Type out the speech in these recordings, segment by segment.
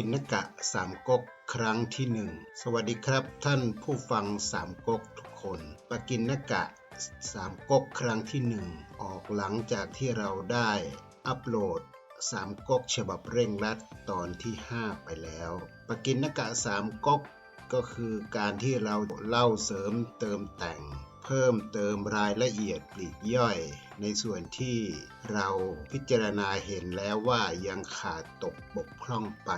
กินนกะสามก๊กครั้งที่หนึ่งสวัสดีครับท่านผู้ฟังสามก๊กทุกคนปกินนกะสามก๊กครั้งที่หนึ่งออกหลังจากที่เราได้อัปโหลดสามก๊กฉบับเร่งรัดตอนที่ 5 ไปแล้วปกินกะสามก๊กก็คือการที่เราเล่าเสริมเติมแต่ง เพิ่มเติมรายละเอียดปลีกย่อย ในส่วนที่เราพิจารณาเห็นแล้วว่ายังขาดตกบกพร่องไป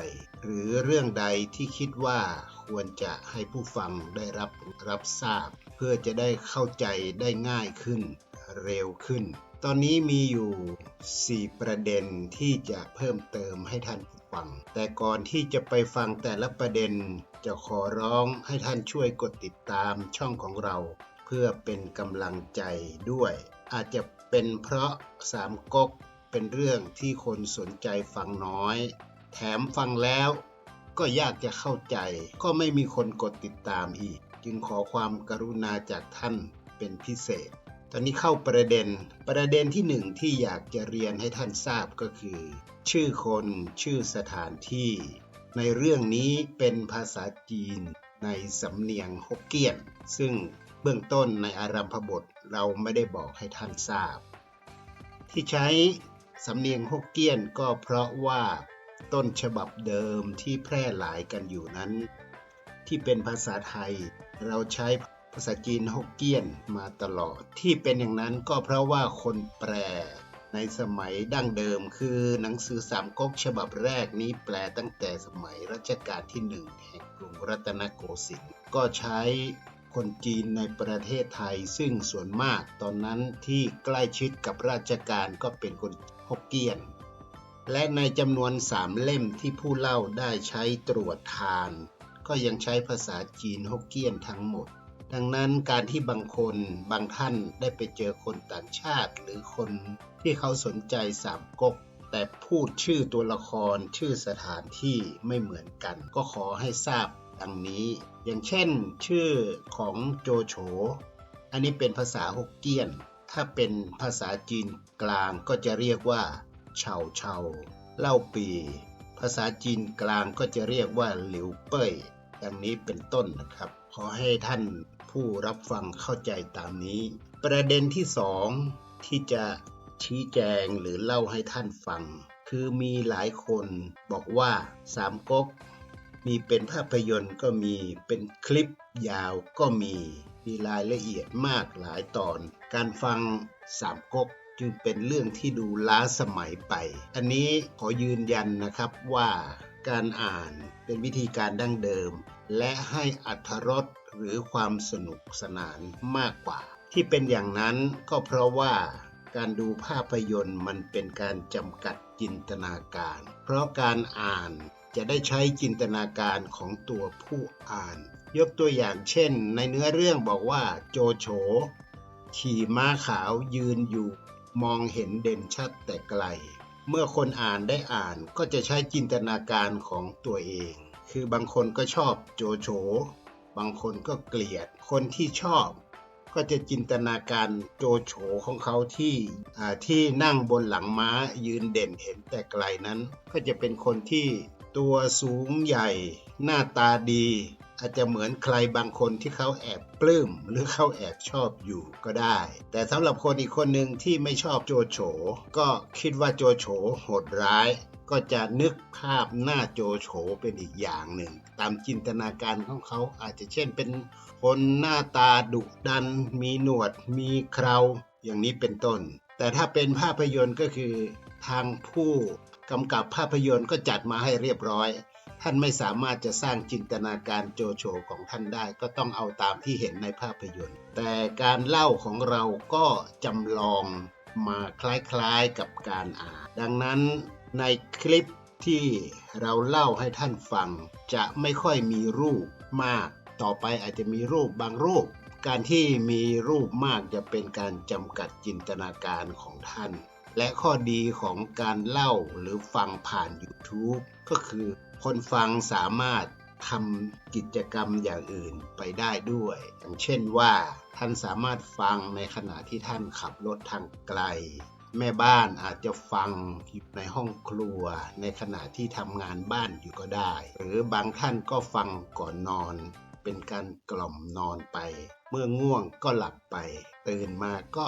หรือเรื่องใดที่คิดว่าควรจะให้ผู้ฟังได้รับรับทราบ เพื่อจะได้เข้าใจได้ง่ายขึ้น เร็วขึ้น ตอนนี้มีอยู่ 4 ประเด็นที่จะเพิ่มเติมให้ท่านผู้ฟัง แต่ก่อนที่จะไปฟังแต่ละประเด็นจะขอร้องให้ท่านช่วยกดติดตามช่องของเรา พื่อเป็นกำลังใจด้วย อาจจะเป็นเพราะสามก๊กเป็นเรื่องที่คนสนใจฟังน้อย แถมฟังแล้วก็ยากจะเข้าใจ ก็ไม่มีคนกดติดตามอีก จึงขอความกรุณาจากท่านเป็นพิเศษ ตอนนี้เข้าประเด็น ประเด็นที่หนึ่งที่อยากจะเรียนให้ท่านทราบก็คือ ชื่อคนชื่อสถานที่ ในเรื่องนี้เป็นภาษาจีนในสำเนียงฮกเกี้ยน ซึ่ง เบื้องต้นในอารัมพบทเราไม่ได้บอกให้ท่านทราบ ที่ใช้สำเนียงฮกเกี้ยนก็เพราะว่าต้นฉบับเดิมที่แพร่หลายกันอยู่นั้น ที่เป็นภาษาไทย เราใช้ภาษาจีนฮกเกี้ยนมาตลอด ที่เป็นอย่างนั้นก็เพราะว่าคนแปลในสมัยดั้งเดิมคือหนังสือสามก๊กฉบับแรกนี้แปลตั้งแต่สมัยรัชกาลที่หนึ่งแห่งกรุงรัตนโกสินทร์ก็ใช้ คนจีนในประเทศไทย ซึ่งส่วนมากตอนนั้นที่ใกล้ชิดกับราชการก็เป็นคนฮกเกี้ยน และในจำนวนสามเล่มที่ผู้เล่าได้ใช้ตรวจทาน ก็ยังใช้ภาษาจีนฮกเกี้ยนทั้งหมด ดังนั้นการที่บางคนบางท่านได้ไปเจอคนต่างชาติหรือคนที่เขาสนใจสามก๊กแต่พูดชื่อตัวละครชื่อสถานที่ไม่เหมือนกัน ก็ขอให้ทราบ ดังนี้ อย่างเช่น ชื่อของโจโฉ อันนี้เป็นภาษาฮกเกี้ยน ถ้าเป็นภาษาจีนกลางก็จะเรียกว่าเฉาเฉาเล่าปี ภาษาจีนกลางก็จะเรียกว่าหลิวเป้ยดังนี้เป็นต้นนะครับ ขอให้ท่านผู้รับฟังเข้าใจตามนี้ ประเด็นที่สองที่จะชี้แจงหรือเล่าให้ท่านฟัง คือมีหลายคนบอกว่าสามก๊ก มีเป็นภาพยนตร์ก็มีเป็นคลิปยาวก็มี มีรายละเอียดมากหลายตอน การฟังสามก๊กจึงเป็นเรื่องที่ดูล้าสมัยไป อันนี้ขอยืนยันนะครับว่าการอ่านเป็นวิธีการดั้งเดิม และให้อัธรสหรือความสนุกสนานมากกว่า ที่เป็นอย่างนั้นก็เพราะว่าการดูภาพยนตร์มันเป็นการจำกัดจินตนาการ เพราะการอ่าน จะได้ใช้จินตนาการของตัวผู้อ่าน ยกตัวอย่างเช่น ในเนื้อเรื่องบอกว่าโจโฉขี่ม้าขาวยืนอยู่ มองเห็นเด่นชัดแต่ไกล เมื่อคนอ่านได้อ่านก็จะใช้จินตนาการของตัวเอง คือบางคนก็ชอบโจโฉบางคนก็เกลียด คนที่ชอบ ก็จะจินตนาการโจโฉของเขาที่ที่นั่งบนหลังม้ายืนเด่นเห็นแต่ไกลนั้น ก็จะเป็นคนที่ ตัวสูงใหญ่ หน้าตาดี อาจจะเหมือนใครบางคนที่เขาแอบปลื้มหรือเขาแอบชอบอยู่ก็ได้ แต่สำหรับคนอีกคนหนึ่งที่ไม่ชอบโจโฉก็คิดว่าโจโฉโหดร้ายก็จะนึกภาพหน้าโจโฉเป็นอีกอย่างหนึ่ง ตามจินตนาการของเขาอาจจะเช่นเป็นคนหน้าตาดุดัน มีหนวด มีเคราอย่างนี้เป็นต้น แต่ถ้าเป็นภาพยนตร์ก็คือทางผู้ กำกับภาพยนตร์ก็จัดมาให้เรียบร้อย ท่านไม่สามารถจะสร้างจินตนาการโจโฉของท่านได้ ก็ต้องเอาตามที่เห็นในภาพยนตร์ แต่การเล่าของเราก็จำลองมาคล้ายๆกับการอ่าน ดังนั้นในคลิปที่เราเล่าให้ท่านฟัง จะไม่ค่อยมีรูปมาก ต่อไปอาจจะมีรูปบางรูป การที่มีรูปมากจะเป็นการจำกัดจินตนาการของท่าน และข้อดีของการเล่าหรือฟังผ่าน YouTube ก็คือคนฟังสามารถทำกิจกรรมอย่างอื่นไปได้ด้วย อย่างเช่นว่า ท่านสามารถฟังในขณะที่ท่านขับรถทางไกล แม่บ้านอาจจะฟังอยู่ในห้องครัว ในขณะที่ทำงานบ้านอยู่ก็ได้ หรือบางท่านก็ฟังก่อนนอน เป็นการกล่อมนอนไป เมื่อง่วงก็หลับไป ตื่นมาก็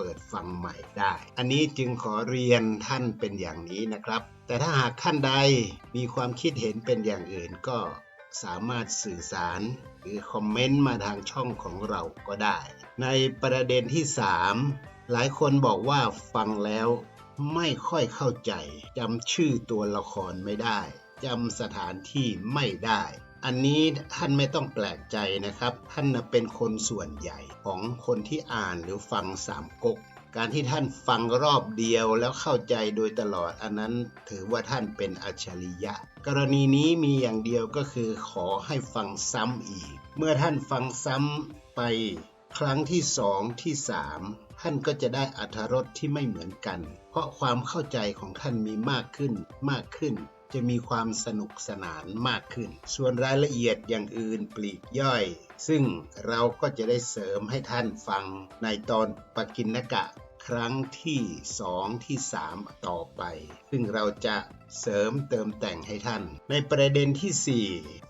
ปิดฟังใหม่ได้ อันนี้จึงขอเรียนท่านเป็นอย่างนี้นะครับ แต่ถ้าหากท่านใดมีความคิดเห็นเป็นอย่างอื่นก็สามารถสื่อสารหรือคอมเมนต์มาทางช่องของเราก็ได้ ในประเด็นที่ 3 หลายคนบอกว่าฟังแล้วไม่ค่อยเข้าใจจำชื่อตัวละครไม่ได้จำสถานที่ไม่ได้ อันนี้ท่านไม่ต้องแปลกใจนะครับ ท่านเป็นคนส่วนใหญ่ของคนที่อ่านหรือฟังสามก๊กการที่ท่านฟังรอบเดียวแล้วเข้าใจโดยตลอดอันนั้นถือว่าท่านเป็นอัจฉริยะ กรณีนี้มีอย่างเดียวก็คือขอให้ฟังซ้ำอีก เมื่อท่านฟังซ้ำไปครั้งที่สองที่สามท่านก็จะได้อรรถรสที่ไม่เหมือนกัน เพราะความเข้าใจของท่านมีมากขึ้นมากขึ้น จะมีความสนุกสนานมากขึ้น ส่วนรายละเอียดอย่างอื่นปลีกย่อย ซึ่งเราก็จะได้เสริมให้ท่านฟังในตอนปกินกะครั้งที่สองที่สามต่อไป ซึ่งเราจะเสริมเติมแต่งให้ท่าน ในประเด็นที่สี่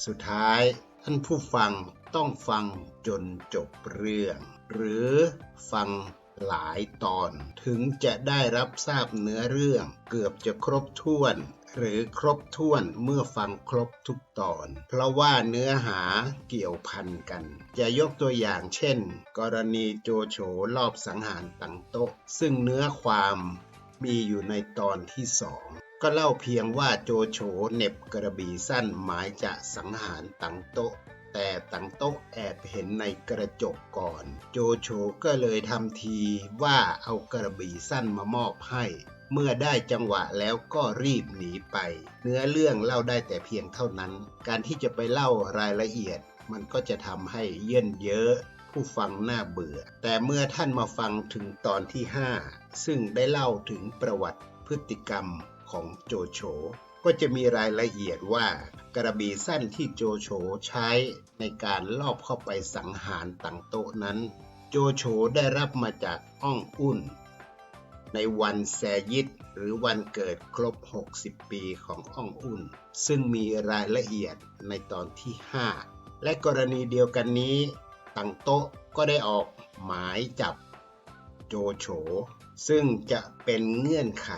สุดท้าย ท่านผู้ฟังต้องฟังจนจบเรื่อง หรือฟัง หลายตอนถึงจะได้รับทราบเนื้อเรื่อง เกือบจะครบถ้วน หรือครบถ้วนเมื่อฟังครบทุกตอน เพราะว่าเนื้อหาเกี่ยวพันกัน จะยกตัวอย่างเช่น กรณีโจโฉรอบสังหารตังโต๊ะ ซึ่งเนื้อความมีอยู่ในตอนที่สองก็เล่าเพียงว่าโจโฉเน็บกระบี่สั้นหมายจะสังหารตังโต๊ะ แต่ตังโต๊ะแอบเห็นในกระจกก่อน โจโฉก็เลยทำทีว่าเอากระบี่สั้นมามอบให้ เมื่อได้จังหวะแล้วก็รีบหนีไป เนื้อเรื่องเล่าได้แต่เพียงเท่านั้น การที่จะไปเล่ารายละเอียด มันก็จะทำให้เยื่นเยอะผู้ฟังน่าเบื่อ แต่เมื่อท่านมาฟังถึงตอนที่ 5 ซึ่งได้เล่าถึงประวัติพฤติกรรมของโจโฉ ก็จะมีรายละเอียดว่ากระบี่สั้นที่โจโฉใช้ในการลอบเข้าไปสังหารตังโตนั้น โจโฉได้รับมาจากอ้องอุ่น ในวันแซยิดหรือวันเกิดครบ 60 ปีของอ้องอุ่น ซึ่งมีรายละเอียดในตอนที่ 5 และกรณีเดียวกันนี้ ตังโตก็ได้ออกหมายจับโจโฉซึ่งจะเป็นเงื่อนไข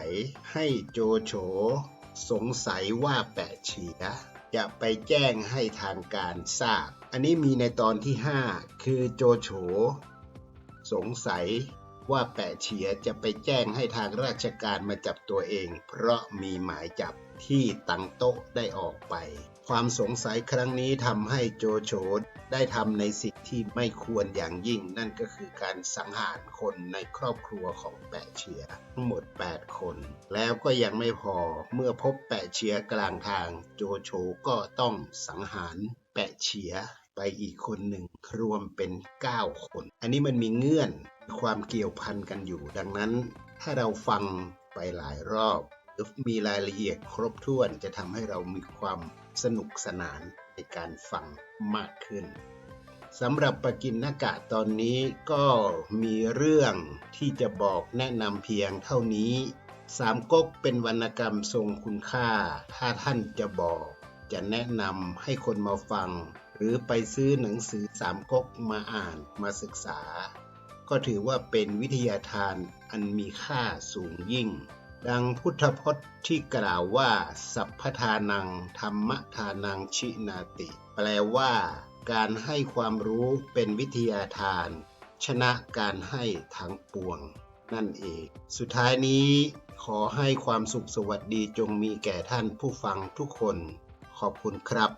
ให้โจโฉ สงสัยว่าแปะเฉียจะไปแจ้งให้ทางการทราบ อันนี้มีในตอนที่ 5 คือโจโฉสงสัยว่าแปะเฉียจะไปแจ้งให้ทางราชการมาจับตัวเอง เพราะมีหมายจับที่ตังโต๊ะได้ออกไป ความสงสัยครั้งนี้ทำให้โจโฉได้ทำในสิ่งที่ไม่ควรอย่างยิ่ง นั่นก็คือการสังหารคนในครอบครัวของแปะเฉียทั้งหมด 8 คน แล้วก็ยังไม่พอเมื่อพบแปะเฉียกลางทาง โจโฉก็ต้องสังหารแปะเฉียไปอีกคนหนึ่งรวมเป็น 9 คน อันนี้มันมีเงื่อนความเกี่ยวพันกันอยู่ดังนั้น ถ้าเราฟังไปหลายรอบ มีรายละเอียดครบถ้วนจะทำให้เรามีความสนุกสนานในการฟังมากขึ้นสำหรับปกินนากะตอนนี้ก็มีเรื่องที่จะบอกแนะนำเพียงเท่านี้ สามก๊กเป็นวรรณกรรมทรงคุณค่า ถ้าท่านจะบอก จะแนะนำให้คนมาฟัง หรือไปซื้อหนังสือสามก๊กมาอ่านมาศึกษา ก็ถือว่าเป็นวิทยาทานอันมีค่าสูงยิ่ง ดังพุทธพจน์ที่กล่าวว่า สัพพทานัง ธรรมทานังชินาติ แปลว่า การให้ความรู้เป็นวิทยาทาน ชนะการให้ทั้งปวง นั่นเอง สุดท้ายนี้ขอให้ความสุขสวัสดีจงมีแก่ท่านผู้ฟังทุกคน ขอบคุณครับ